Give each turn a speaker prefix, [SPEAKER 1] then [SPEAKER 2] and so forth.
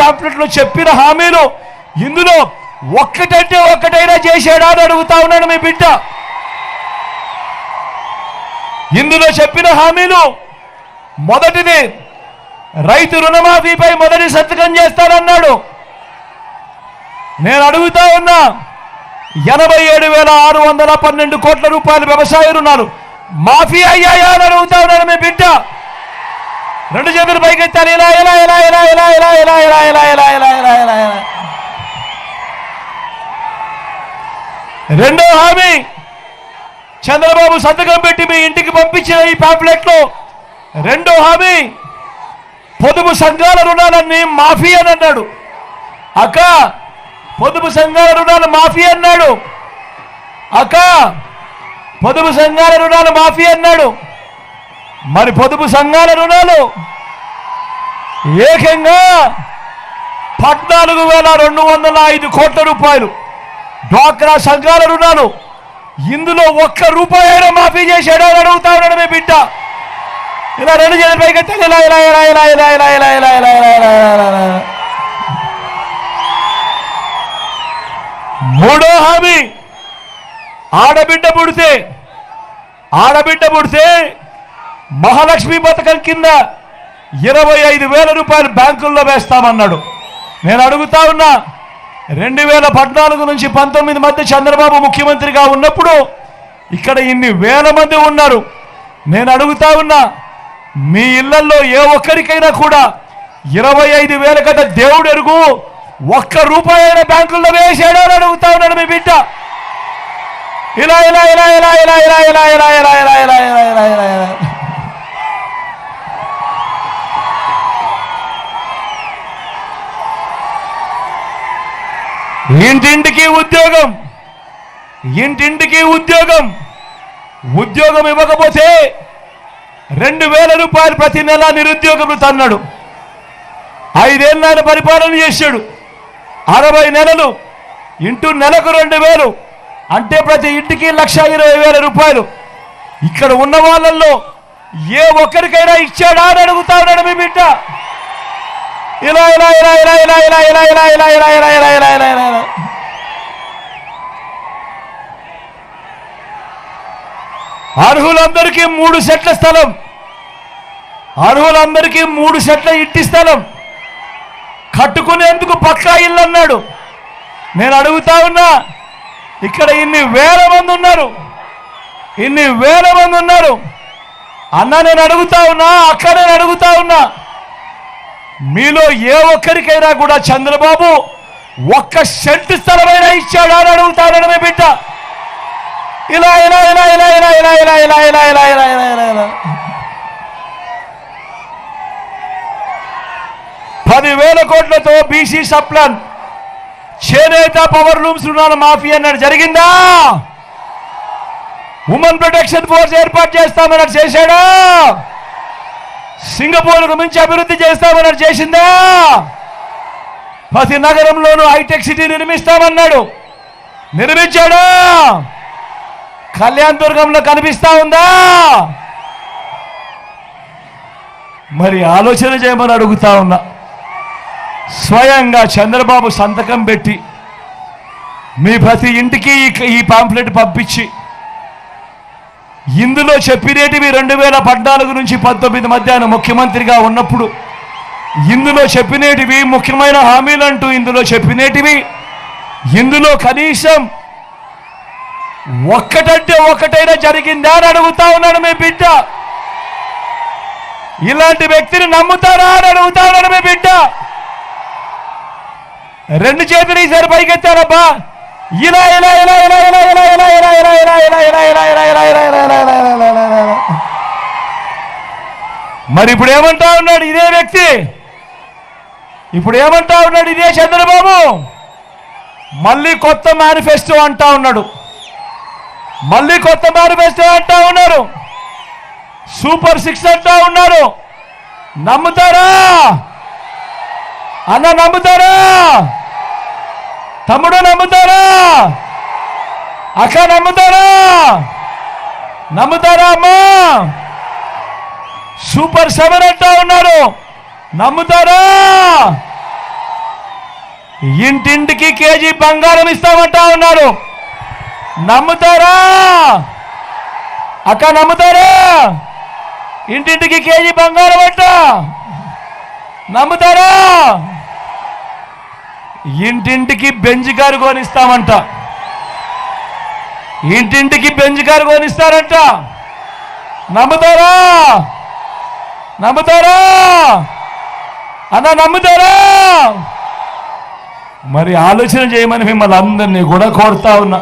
[SPEAKER 1] పాంప్లెట్లో చెప్పిన హామీలు ఇందులో ఒక్కటంటే ఒక్కటైనా చేశాడా అని అడుగుతా ఉన్నాడు మీ బిడ్డ. ఇందులో చెప్పిన హామీలు మొదటిది రైతు రుణమాఫీపై మొదటి సంతకం చేస్తానన్నాడు. నేను అడుగుతా ఉన్నా ఎనభై ఏడు వేల ఆరు వందల పన్నెండు కోట్ల రూపాయలు వ్యవసాయ రుణాలు మాఫీ అయ్యాయా అని అడుగుతా ఉన్నాడు మీ బిడ్డ. రెండు చేతులు పైకెత్తాలి ఇలా ఇలా ఇలా ఇలా ఇలా ఇలా ఇలా ఇలా ఇలా ఇలా ఇలా ఇలా ఇలా ఇలా రెండో హామీ చంద్రబాబు సంతకం పెట్టి మీ ఇంటికి పంపించిన ఈ పాంప్లెట్లో రెండో హామీ పొదుపు సంఘాల రుణాలన్నీ మాఫీ అని అన్నాడు అక్క పొదుపు సంఘాల రుణాలు మాఫీ అన్నాడు అక్క పొదుపు సంఘాల రుణాలు మాఫీ అన్నాడు మరి పొదుపు సంఘాల రుణాలు ఏకంగా పద్నాలుగు వేల రెండు వందల ఐదు కోట్ల రూపాయలు డ్వాక్రా సంఘాల రుణాలు ఇందులో ఒక్క రూపాయి అయినా మాఫీ చేశాడో అని అడుగుతా ఉన్నాడు మీ బిడ్డ ఇలా రెండు చేతుల పైకి ఇలా ఇలా ఇలా ఇలా ఇలా ఇలా ఇలా ఇలా ఇలా ఇలా ఇలా ఇలా మూడో హామీ ఆడబిడ్డ పుడితే ఆడబిడ్డ పుడితే మహాలక్ష్మి పథకం కింద ఇరవై ఐదు వేల రూపాయలు బ్యాంకుల్లో వేస్తామన్నాడు నేను అడుగుతా ఉన్నా రెండు వేల పద్నాలుగు నుంచి పంతొమ్మిది మధ్య చంద్రబాబు ముఖ్యమంత్రిగా ఉన్నప్పుడు ఇక్కడ ఇన్ని వేల మంది ఉన్నారు నేను అడుగుతా ఉన్నా మీ ఇళ్ళలో ఏ ఒక్కరికైనా కూడా ఇరవై ఐదు వేల కదా దేవుడు ఎరుగు ఒక్క రూపాయి అయినా బ్యాంకుల్లో వేసాడో అని అడుగుతా ఉన్నాడు మీ బిడ్డ ఇలా ఇలా ఇలా ఇలా ఇలా ఇలా ఇలా ఇలా ఇలా ఇలా ఇలా ఇలా ఇలా ఇలా ఇంటింటికి ఉద్యోగం. ఇంటింటికి ఉద్యోగం. ఉద్యోగం ఇవ్వకపోతే రెండు వేల రూపాయలు ప్రతి నెల నిరుద్యోగం తన్నాడు ఐదేళ్ళ ఆయన పరిపాలన చేశాడు. అరవై నెలలు ఇంటూ నెలకు రెండు వేలు అంటే ప్రతి ఇంటికి లక్ష ఇరవై వేల రూపాయలు. ఇక్కడ ఉన్న వాళ్ళల్లో ఏ ఒక్కరికైనా ఇచ్చాడా అని అడుగుతా ఉన్నాడు మీ బిడ్డ. ఇలా ఇలా ఇలా ఇలా ఇలా ఇలా ఇలా ఇలా ఇలా ఇలా ఇలా ఇలా ఇలా ఇలా ఇలా ఇలా అర్హులందరికీ మూడు సెట్ల స్థలం అర్హులందరికీ మూడు సెట్ల ఇంటి స్థలం కట్టుకునేందుకు పక్కా ఇల్లు అన్నాడు నేను అడుగుతా ఉన్నా ఇక్కడ ఇన్ని వేల మంది ఉన్నారు ఇన్ని వేల మంది ఉన్నారు అన్న నేను అడుగుతా ఉన్నా అక్క నేను అడుగుతా ఉన్నా మీలో ఏ ఒక్కరికైనా కూడా చంద్రబాబు ఒక్క సెంటు స్థలమైనా ఇచ్చాడా అని అడుగుతాడని మీ బిడ్డ ఇలా ఇలా ఇలా ఇలా ఇలా ఇలా ఇలా ఇలా ఇలా ఇలా ఇలా ఇలా ఇలా ఇలా పదివేల కోట్లతో బీసీ సప్లాన్ చేనేత పవర్ లూమ్స్ రుణాల మాఫీ అన్నాడు జరిగిందా ఉమెన్ ప్రొటెక్షన్ ఫోర్స్ ఏర్పాటు చేస్తామన్నాడు చేశాడా సింగపూర్ మించి అభివృద్ధి చేస్తామన్నాడు చేసిందా ప్రతి నగరంలోనూ హైటెక్ సిటీ నిర్మిస్తామన్నాడు. నిర్మించాడా. కళ్యాణ్ దుర్గంలో కనిపిస్తా ఉందా? మరి ఆలోచన చేయమని అడుగుతా ఉన్నా. స్వయంగా చంద్రబాబు సంతకం పెట్టి మీ ప్రతి ఇంటికి ఈ- ఈ పాంప్లెట్ పంపించి ఇందులో చెప్పినేటివి రెండు వేల పద్నాలుగు నుంచి పంతొమ్మిది మధ్యాహ్నం ముఖ్యమంత్రిగా ఉన్నప్పుడు ఇందులో చెప్పినేటివి ముఖ్యమైన హామీలు అంటూ ఇందులో చెప్పినేటివి ఇందులో కనీసం ఒక్కటంటే ఒక్కటైనా జరిగిందా అని అడుగుతా ఉన్నాడు మీ బిడ్డ ఇలాంటి వ్యక్తిని నమ్ముతారా అని అడుగుతా ఉన్నాడు మీ బిడ్డ రెండు చేతులు ఈసారి పైకెత్తారబ్బా ఇలా ఇలా ఇలా ఇలా ఇలా ఇలా ఇలా ఇలా ఇలా ఇలా ఇలా ఇలా ఇలా ఇలా ఇలా మరి ఇప్పుడు ఏమంటా ఉన్నాడు ఇదే వ్యక్తి? ఇప్పుడు ఏమంటా ఉన్నాడు ఇదే చంద్రబాబు? మళ్ళీ కొత్త మేనిఫెస్టో అంటా ఉన్నాడు. మళ్ళీ కొత్త మేనిఫెస్టో అంటా ఉన్నారు. సూపర్ సిక్స్ అంటా ఉన్నారు. నమ్ముతారా? అన్న నమ్ముతారా? తమ్ముడు నమ్ముతారా? అక్క నమ్ముతారా? నమ్ముతారా అమ్మా? సూపర్ సెవెన్ అంటా ఉన్నారు నమ్ముతారా? ఇంటింటికి కేజీ బంగారం ఇస్తామంటా ఉన్నారు నమ్ముతారా? అక్క నమ్ముతారా? ఇంటింటికి కేజీ బంగారం అంట. నమ్ముతారా? ఇంటింటికి బెంజ్ కారు కొనిస్తామంట. ఇంటింటికి బెంజ్ కారు కొనిస్తారంట. నమ్ముతారా? నమ్ముతారా? అన్న నమ్ముతారా? మరి ఆలోచన చేయమని మిమ్మల్ని అందరినీ కూడా కోరుతా ఉన్నా.